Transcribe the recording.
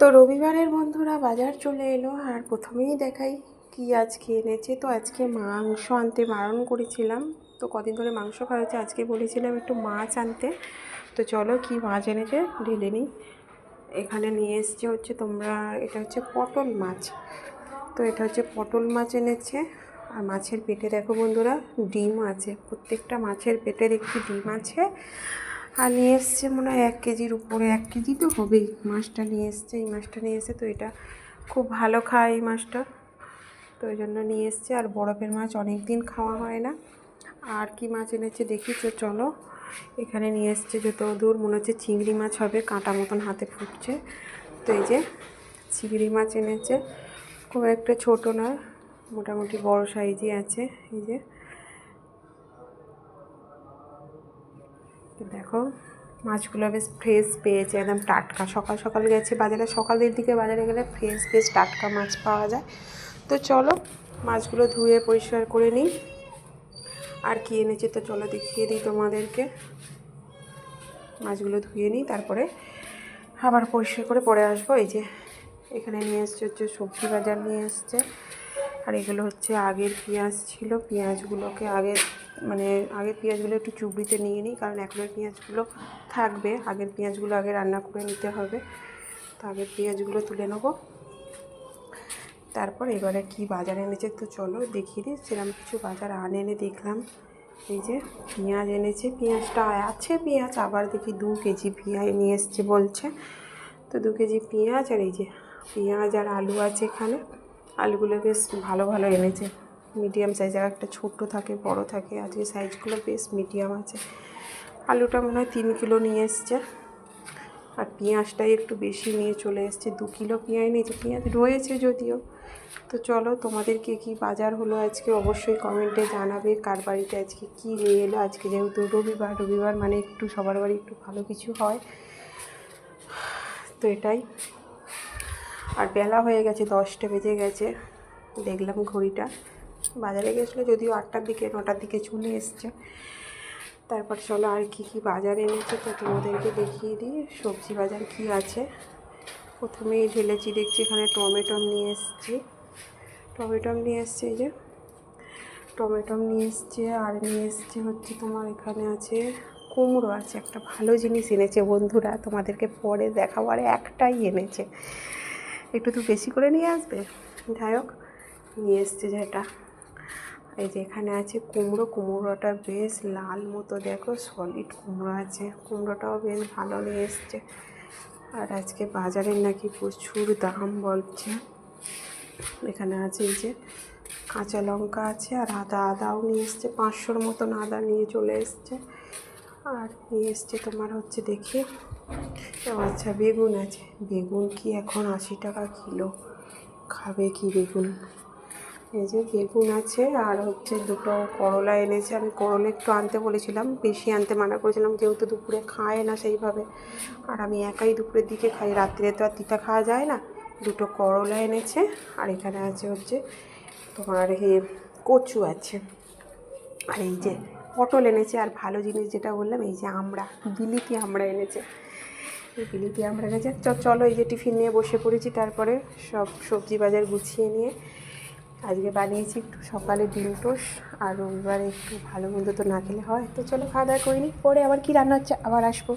তো রবিবারের বন্ধুরা বাজার চলে এলো, আর প্রথমেই দেখাই কি আজকে এনেছে। তো আজকে মাংস আনতে বারণ করেছিলাম। তো কদিন ধরে মাংস খাওয়া হচ্ছে, আজকে বলেছিলাম একটু মাছ আনতে। তো চলো কি মাছ এনেছে, ঢেলে নিই। এখানে নিয়ে এসছে হচ্ছে তোমরা, এটা হচ্ছে পটল মাছ। তো এটা হচ্ছে পটল মাছ এনেছে। আর মাছের পেটে দেখো বন্ধুরা, ডিম আছে। প্রত্যেকটা মাছের পেটের একটি ডিম আছে। আর নিয়ে এসছে মনে হয় এক কেজির উপরে। এক কেজি তো হবেই, মাছটা নিয়ে এসছে, এই মাছটা নিয়ে এসে তো এটা খুব ভালো খায় এই মাছটা। তো ওই জন্য নিয়ে এসছে। আর বরফের মাছ অনেক দিন খাওয়া হয় না। আর কি মাছ এনেছে দেখি তো, চলো। এখানে নিয়ে এসছে যত দূর মনে হচ্ছে চিংড়ি মাছ হবে, কাঁটা মতন হাতে ফুটছে। তো এই যে চিংড়ি মাছ এনেছে। খুব একটা ছোট নয়, মোটামুটি বড় সাইজই আছে। এই যে দেখো, মাছগুলো বেশ ফ্রেশ পেয়েছে, একদম টাটকা। সকাল সকাল গেছে বাজারে, সকালের দিকে বাজারে গেলে ফ্রেশ ফ্রেশ টাটকা মাছ পাওয়া যায়। তো চলো, মাছগুলো ধুয়ে পরিষ্কার করে নিই। আর কি এনেছে তো চলো দেখিয়ে দিই তোমাদেরকে। মাছগুলো ধুয়ে নিই, তারপরে আবার পরিষ্কার করে পরে আসব। এই যে, এখানে নিয়ে এসছে হচ্ছে সবজি বাজার নিয়ে এসছে। আর এগুলো হচ্ছে আগের পেঁয়াজ ছিল। পেঁয়াজগুলোকে আগে মানে আগের পেঁয়াজগুলো একটু চুবড়িতে নিয়ে নিই, কারণ এখনের পেঁয়াজগুলো থাকবে। আগের পেঁয়াজগুলো আগে রান্না করে নিতে হবে। তো আগের পেঁয়াজগুলো তুলে নেব। তারপর এবারে কি বাজার এনেছে তো চলো দেখিয়ে দিই। সেরকম কিছু বাজার আনে এনে দেখলাম। এই যে পেঁয়াজ এনেছে, পেঁয়াজটা আছে পেঁয়াজ, আবার দেখি দু কেজি পেঁয়াজ নিয়ে এসছে বলছে। তো দু কেজি পেঁয়াজ আর এই যে পেঁয়াজ আর আলু আছে এখানে। আলুগুলো বেশ ভালো ভালো এনেছে। মিডিয়াম সাইজ আর একটা ছোটো থাকে, বড় থাকে আজকে সাইজগুলো বেশ মিডিয়াম আছে। আলুটা মনে হয় তিন কিলো নিয়ে এসছে। আর পেঁয়াজটাই একটু বেশি নিয়ে চলে এসছে। দু কিলো পেঁয়াজ নিয়েছে, পেঁয়াজ রয়েছে যদিও। তো চলো, তোমাদের তোমাদেরকে কি বাজার হলো আজকে অবশ্যই কমেন্টে জানাবে। কার বাড়িতে আজকে কি নিয়ে এলো? আজকে যেহেতু রবিবার রবিবার মানে একটু সবার বাড়ি একটু ভালো কিছু হয়। তো এটাই। আর বেলা হয়ে গেছে, দশটা বেজে গেছে। দেখলাম ঘড়িটা। বাজারে গেছিল যদিও আটটার দিকে, নটার দিকে চলে এসছে। তারপর চলো আর কি কি বাজার এনেছে তো তোমাদেরকে দেখিয়ে দিই, সবজি বাজার কি আছে। প্রথমেই ঢেলেছি, দেখছি এখানে টমেটম নিয়ে এসছি। টমেটম নিয়ে এসছে যে। টমেটম নিয়ে এসছে, আর নিয়ে এসছে হচ্ছে তোমার এখানে আছে কুমড়ো আছে, একটা ভালো জিনিস এনেছে বন্ধুরা, তোমাদেরকে পরে দেখাবো। আর একটাই এনেছে। একটু তো বেশি করে নিয়ে আসবে? যাই হোক, নিয়ে এসছে যেটা এই যে এখানে আছে কুমড়ো, কুমড়োটা বেশ লাল মতো, দেখো সলিড কুমড়ো আছে। কুমড়োটাও বেশ ভালো নিয়ে এসছে। আর আজকে বাজারে নাকি প্রচুর দাম বলছে। এখানে আছে এই যে কাঁচা লঙ্কা আছে, আর আদা, আদাও নিয়ে এসছে। পাঁচশোর মতন আদা নিয়ে চলে এসছে। আর নিয়ে এসছে তোমার হচ্ছে দেখি। আচ্ছা বেগুন আছে। বেগুন কি এখন আশি টাকা কিলো? খাবে কি বেগুন? এই যে বেগুন আছে আর হচ্ছে দুটো করলা এনেছে। আমি করলা একটু আনতে বলেছিলাম, বেশি আনতে মানা করেছিলাম, যেহেতু দুপুরে খায় না সেইভাবে। আর আমি একাই দুপুরের দিকে খাই, রাত্রে তো আর তিতা খাওয়া যায় না। দুটো করলা এনেছে আর এখানে আছে হচ্ছে তোমার এ কচু আছে। আর এই যে পটল এনেছে আর ভালো জিনিস যেটা বললাম, এই যে আমরা, বিলিতি আমরা এনেছে। এই বিলিতি আমরা এনেছে। চলো এই যে টিফিন নিয়ে বসে পড়েছি, তারপরে সব সবজি বাজার গুছিয়ে নিয়ে আজকে বানিয়েছি একটু সকালে ডিম টোস আর রবিবারে একটু ভালো মন্দ তো না খেলে হয়। তো চলো খাওয়া দাওয়া করিনি পরে আবার কি রান্না হচ্ছে আবার আসব।